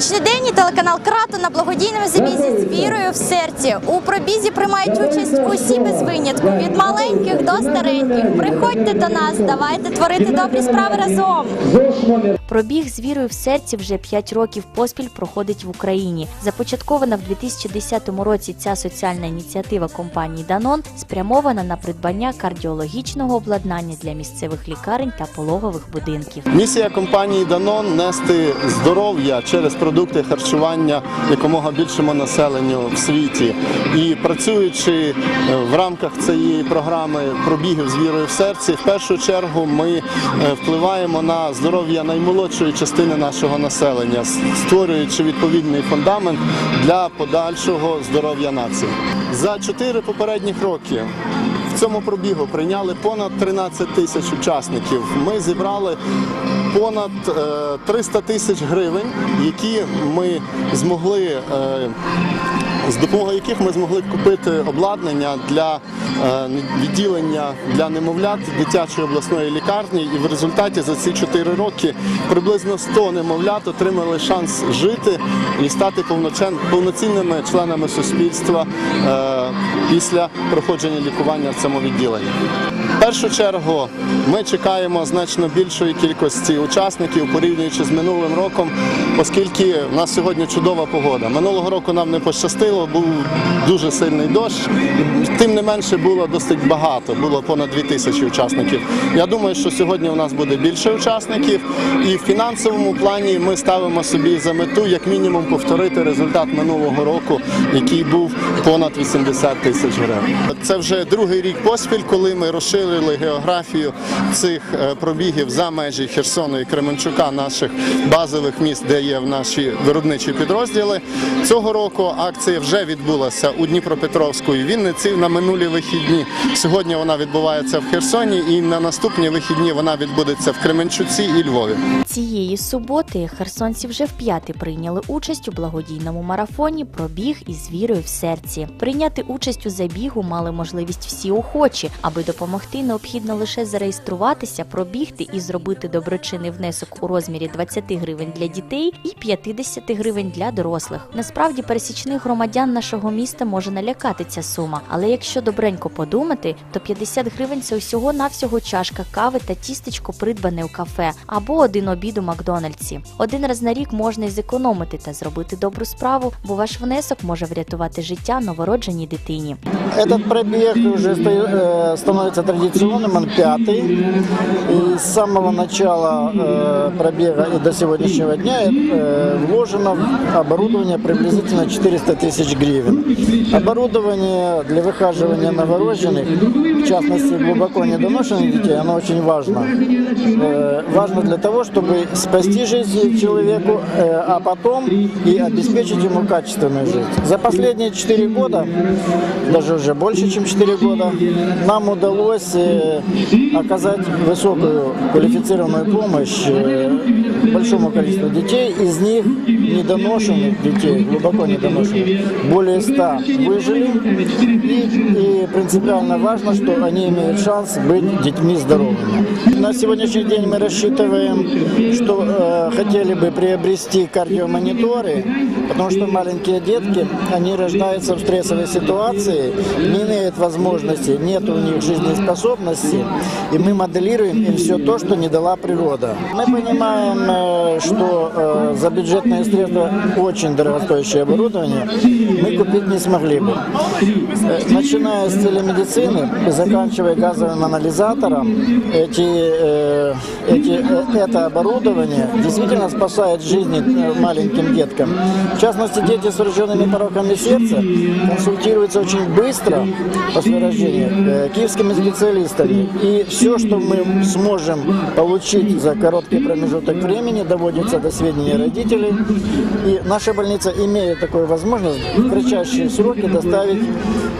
Сонячний день і телеканал Крато на благодійному забізі з вірою в серці. У пробізі приймають участь усі без винятку від маленьких до стареньких. Приходьте до нас, давайте творити добрі справи разом. Пробіг з вірою в серці вже 5 років поспіль проходить в Україні. Започаткована в 2010 році ця соціальна ініціатива компанії Данон спрямована на придбання кардіологічного обладнання для місцевих лікарень та пологових будинків. Місія компанії Данон нести здоров'я через продукти харчування якомога більшому населенню в світі. І працюючи е, в рамках цієї програми пробігів з вірою в серці, в першу чергу ми е, впливаємо на здоров'я наймолодшої частини нашого населення, створюючи відповідний фундамент для подальшого здоров'я нації. За чотири попередніх роки цьому пробігу прийняли понад 13 тисяч учасників. Ми зібрали понад е, 300 тисяч гривень, які ми змогли. е, з допомогою яких ми змогли купити обладнання для е, відділення для немовлят дитячої обласної лікарні, і в результаті за ці 4 роки приблизно 100 немовлят отримали шанс жити і стати повноцінними членами суспільства е, після проходження лікування в цьому відділенні. Першу чергу ми чекаємо значно більшої кількості учасників порівнюючи з минулим роком, оскільки в нас сьогодні чудова погода. Минулого року нам не пощастило, був дуже сильний дощ. Тим не менше було досить багато, було понад 2 тисячі учасників. Я думаю, що сьогодні у нас буде більше учасників, і в фінансовому плані ми ставимо собі за мету як мінімум повторити результат минулого року, який був понад 80 тисяч гривень. Це вже другий рік поспіль, коли ми розширили географію цих е, пробігів за межі Херсону і Кременчука, наших базових міст, де є в наші виробничі підрозділи. Цього року акція вже відбулася у Дніпропетровську і Вінниці на минулі вихідні. Сьогодні вона відбувається в Херсоні, і на наступні вихідні вона відбудеться в Кременчуці і Львові. Цієї суботи херсонці вже вп'яте прийняли участь у благодійному марафоні Пробіг із вірою в серці. Прийняти участь у забігу мали можливість всі охочі. Аби допомогти, необхідно лише зареєструватися, пробігти і зробити доброчинний внесок у розмірі 20 гривень для дітей і 50 гривень для дорослих. Насправді пересічних громадян нашого міста може налякати ця сума, але якщо добренько подумати, то 50 гривень це усього навсього чашка кави та тістечко придбане у кафе або один обід у Макдональдсі. Один раз на рік можна й зекономити та зробити добру справу, бо ваш внесок може врятувати життя новородженій дитині. Этот пробег уже сто- э, становится традиционным, он пятый. И с самого начала э, пробега и до сегодняшнего дня э, вложено в оборудование приблизительно 400 тысяч гривен. Оборудование для выхаживания новорожденных, в частности глубоко недоношенных детей, оно очень важно. Э, Важно для того, чтобы спасти жизнь человеку, э, а потом и обеспечить ему качественную жизнь. За последние 4 года, даже уже больше, чем 4 года, нам удалось оказать высокую квалифицированную помощь э, большому количеству детей. Из них недоношенных детей, глубоко недоношенных, более 100 выжили. И, и принципиально важно, что они имеют шанс быть детьми здоровыми. На сегодняшний день мы рассчитываем, что э, хотели бы приобрести кардиомониторы, потому что маленькие детки, они рождаются в стрессовой ситуации, не имеют возможности, нет у них жизнеспособности, и мы моделируем им все то, что не дала природа. Мы понимаем, э, что э, за бюджетные средства очень дорогостоящее оборудование мы купить не смогли бы. Э, Начиная с телемедицины заканчивая газовым анализатором, эти, эти, это оборудование действительно спасает жизни маленьким деткам. В частности, дети с врожденными пороками сердца консультируются очень быстро после рождения киевскими специалистами. И все, что мы сможем получить за короткий промежуток времени, доводится до сведения родителей. И наша больница имеет такую возможность в кратчайшие сроки доставить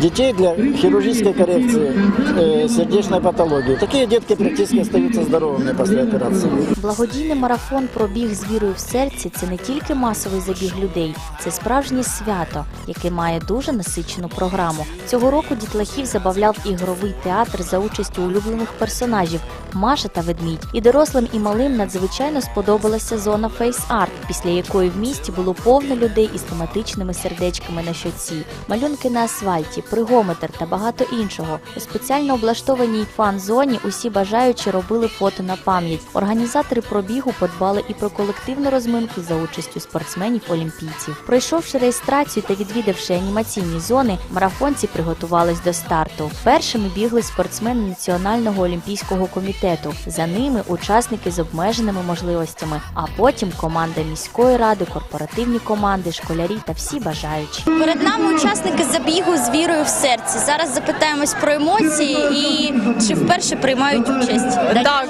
детей для хирургической коррекции э, сердечной патологии. Такие детки практически остаются здоровыми после операции. Благодійний марафон Пробіг з вірою в серці це не тільки масовий забіг людей, це справжнє свято, яке має дуже насичену програму. Цього року дітлахів забавляв ігровий театр театр участю улюблених персонажів Маша та Ведмідь. І дорослим, і малим надзвичайно сподобалася зона фейс-арт, після якої в місті було повно людей із тематичними сердечками на щоці, малюнки на асфальті, пригометр та багато іншого. У спеціально облаштованій фан-зоні усі бажаючі робили фото на пам'ять. Організатори пробігу подбали і про колективну розминку за участю спортсменів-олімпійців. Пройшовши реєстрацію та відвідавши анімаційні зони, марафонці приготувались до старту. Першими бігли спортсмени Національного олімпійського комітету. За ними учасники з обмеженими можливостями, а потім команда міської ради, корпоративні команди, школярі та всі бажаючі. Перед нами учасники забігу з вірою в серці. Зараз запитаємось про емоції і чи вперше приймають участь. Так,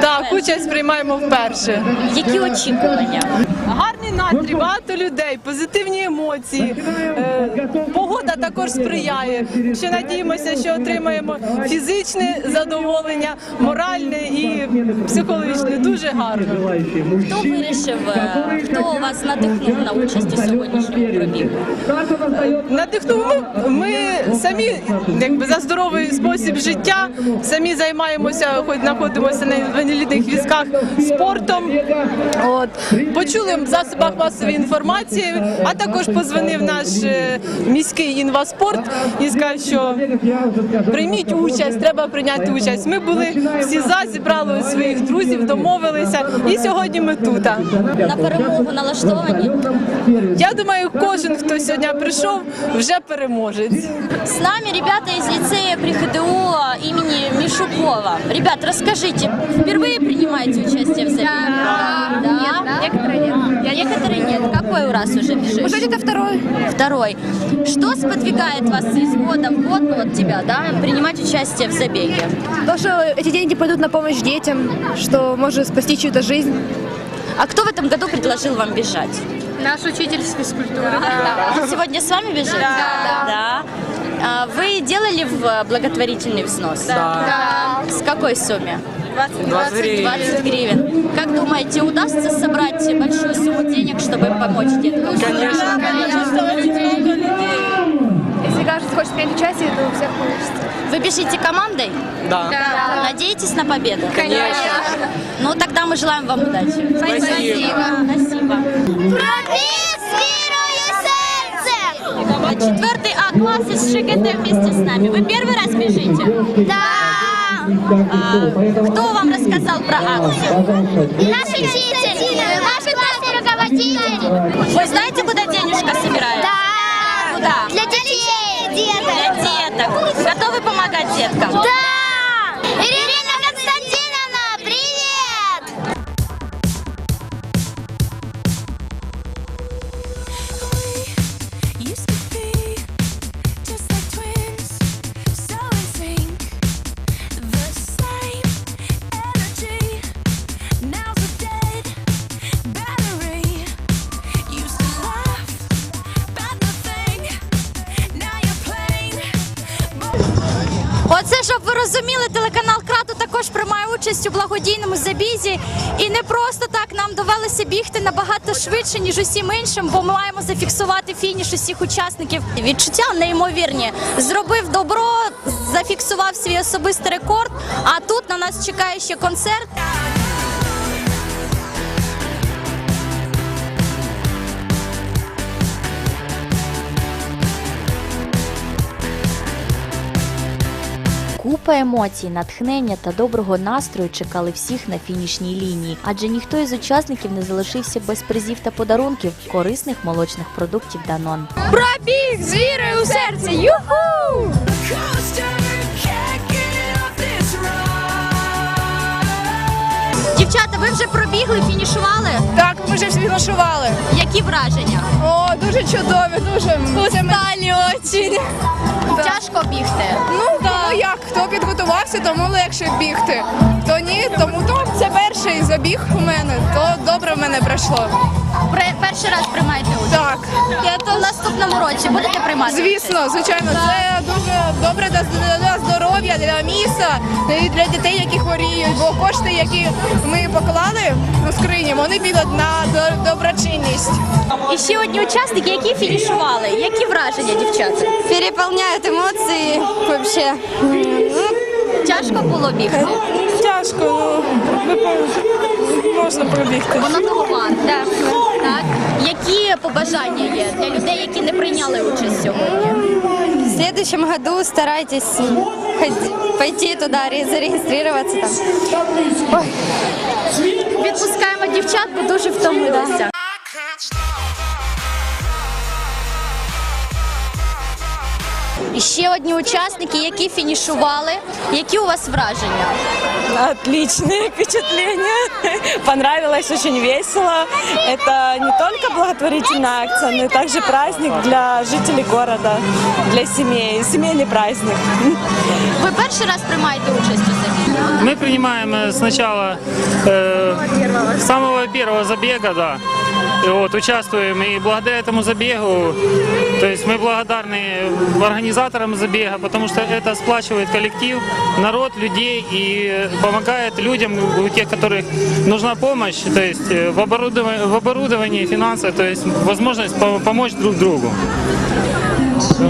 так, участь приймаємо вперше. Які очікування? Гарний настрій, багато людей, позитивні емоції. Е, Погода також сприяє. Ще надіємося, що отримаємо фізичне задоволення, моральне і психологічне. Дуже гарно. Хто вирішив, е, хто вас надихнув на участь у сьогоднішньому пробігу? Надихнув ми, ми самі, якби за здоровий спосіб життя, самі займаємося, хоч знаходимося на інвалідних візках спортом. От почули в засобах масової інформації, а також позвонив наш е, міський інваспорт і сказав, що прийміть участь, треба прийняти участь. Ми були всі за, зібрали своїх друзів, домовилися, і сьогодні ми тут. На перемогу налаштовані? Я думаю, кожен, хто сьогодні прийшов, вже переможець. С нами ребята из лицея при ХДУ имени Мишукова. Ребят, расскажите, впервые принимаете участие в забеге? Да. да. Некоторые нет. Некоторые нет. Какой раз уже бежишь? Уже где-то второй. Второй. Что сподвигает вас из года в год, ну вот тебя, да, принимать участие в забеге? То, что эти деньги пойдут на помощь детям, что может спасти чью-то жизнь. А кто в этом году предложил вам бежать? Наш учитель с физкультуры. Он сегодня с вами бежит? Да. да. А Вы делали в благотворительный взнос? Да. С какой сумме? 20, 20 гривен. Как думаете, удастся собрать большую сумму чтобы помочь деткам? Конечно. Если каждый хочет принять участие, то у всех получится. Вы бежите командой? Да. Надеетесь на победу? Конечно. Ну, тогда мы желаем вам удачи. Спасибо. Спасибо. Четвертый А класс из ШКТ вместе с нами. Вы первый раз бежите? Да. кто вам рассказал про акцию? Наш учитель, детей, Для деток. деток. Готовы помогать деткам? Да. Участь у благодійному забізі. І не просто так нам довелося бігти набагато швидше, ніж усім іншим, бо ми маємо зафіксувати фініш усіх учасників. Відчуття неймовірні. Зробив добро, зафіксував свій особистий рекорд. А тут на нас чекає ще концерт. Купа емоцій, натхнення та доброго настрою чекали всіх на фінішній лінії, адже ніхто із учасників не залишився без призів та подарунків корисних молочних продуктів Данон. Пробіг з вірою у серці. Юху! Дівчата, ви вже пробігли, фінішували? Так, ми вже фінішували. Які враження? О, дуже чудові, дуже усталі очень. Тяжко бігти. Ну, кому як, хто підготувався, тому легше бігти. Хто ні, тому то це перший забіг у мене, то добре в мене пройшло. При- перший раз приймаєте участь? Так, Я то в наступному році будете приймати? звісно, звичайно, це дуже добре для, для здоров'я, для міста і для дітей, які хворіють. Бо кошти, які ми поклали у скрині, вони підуть на до- доброчинність. І ще одні учасники, які фінішували. Які враження, дівчата? переполняют эмоции Ну, Тяжко було бігти. Тяжко, ну можна пробігти. Воно того варте. Так. Які побажання є для людей, які не прийняли участь сьогодні? В следующем году старайтесь хоть- пойти туда, ре- зарегистрироваться там. Відпускаємо дівчат, бо дуже втомилися. І ще одні учасники, які фінішували. Які у вас враження? Отличные впечатления. Понравилось, очень весело. Это не только благотворительная акция, но и также праздник для жителей города, для семей. Семейный праздник. Ви перший раз приймаєте участь у забігі? Мы принимаем э, сначала э, с самого первого забега, да. И вот участвуем и благодаря этому забегу, то есть мы благодарны организаторам забега, потому что это сплачивает коллектив, народ, людей и помогает людям, у тех, которых нужна помощь, то есть э, в оборудовании, в оборудовании финансах, то есть возможность по- помочь друг другу.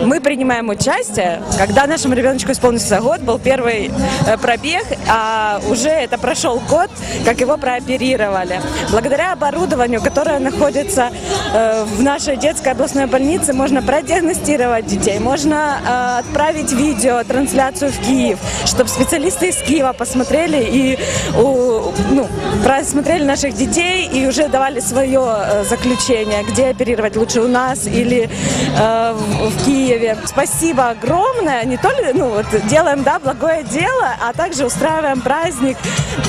Мы принимаем участие, когда нашему ребеночку исполнился год, был первый э, пробег, а уже это прошел год, как его прооперировали. Благодаря оборудованию, которое находится э, в нашей детской областной больнице, можно продиагностировать детей, можно э, отправить видео, трансляцию в Киев, чтобы специалисты из Киева посмотрели и ну, просмотрели наших детей и уже давали свое заключение, где оперировать лучше у нас или в, в Киеве. Спасибо огромное. Не только ну, вот, делаем да, благое дело, а также устраиваем праздник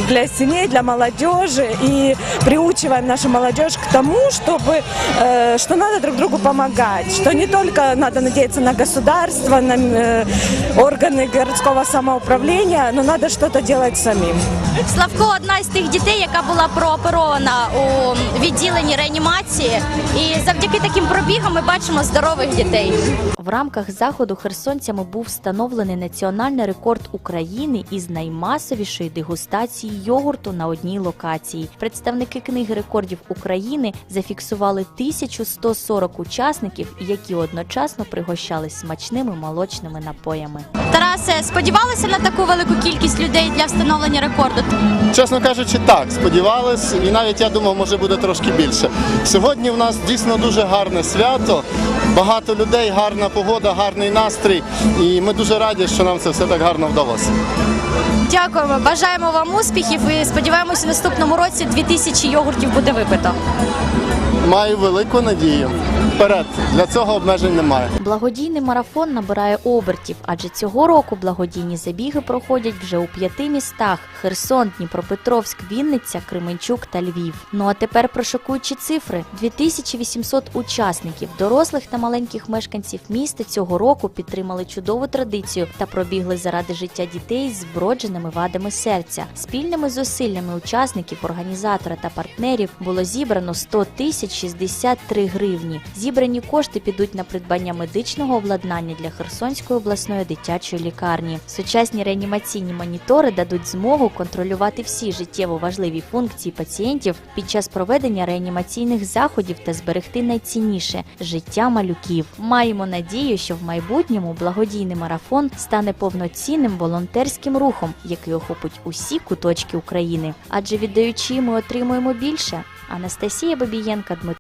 для семей, для молодежи и приучиваем нашу молодежь к тому, чтобы э, что надо друг другу помогать, что не только надо надеяться на государство, на э, органы городского самоуправления, но надо что-то делать самим. Славко одна із тих дітей, яка була прооперована у відділенні реанімації. І завдяки таким пробігам ми бачимо здорових дітей. В рамках заходу херсонцями був встановлений національний рекорд України із наймасовішої дегустації йогурту на одній локації. Представники книги рекордів України зафіксували 1140 учасників, які одночасно пригощались смачними молочними напоями. Тарасе, сподівалися на таку велику кількість людей для встановлення рекорду? Чесно кажучи, так, сподівались, і навіть я думав, може буде трошки більше. Сьогодні в нас дійсно дуже гарне свято, багато людей, гарна погода, гарний настрій. І ми дуже раді, що нам це все так гарно вдалося. Дякуємо, бажаємо вам успіхів і сподіваємося, в наступному році 2000 йогуртів буде випито. Маю велику надію. Вперед, для цього обмежень немає. Благодійний марафон набирає обертів, адже цього року благодійні забіги проходять вже у п'яти містах: Херсон, Дніпропетровськ, Вінниця, Кременчук та Львів. Ну а тепер про шокуючі цифри: 2800 учасників, дорослих та маленьких мешканців міста цього року підтримали чудову традицію та пробігли заради життя дітей з вродженими вадами серця. Спільними зусиллями учасників, організатора та партнерів було зібрано 100 тисяч 63 гривні. Зібрані кошти підуть на придбання медичного обладнання для Херсонської обласної дитячої лікарні. Сучасні реанімаційні монітори дадуть змогу контролювати всі життєво важливі функції пацієнтів під час проведення реанімаційних заходів та зберегти найцінніше життя малюків. Маємо надію, що в майбутньому благодійний марафон стане повноцінним волонтерським рухом, який охопить усі куточки України. Адже віддаючи, ми отримуємо більше. Анастасія Бабієнка, Дмитро.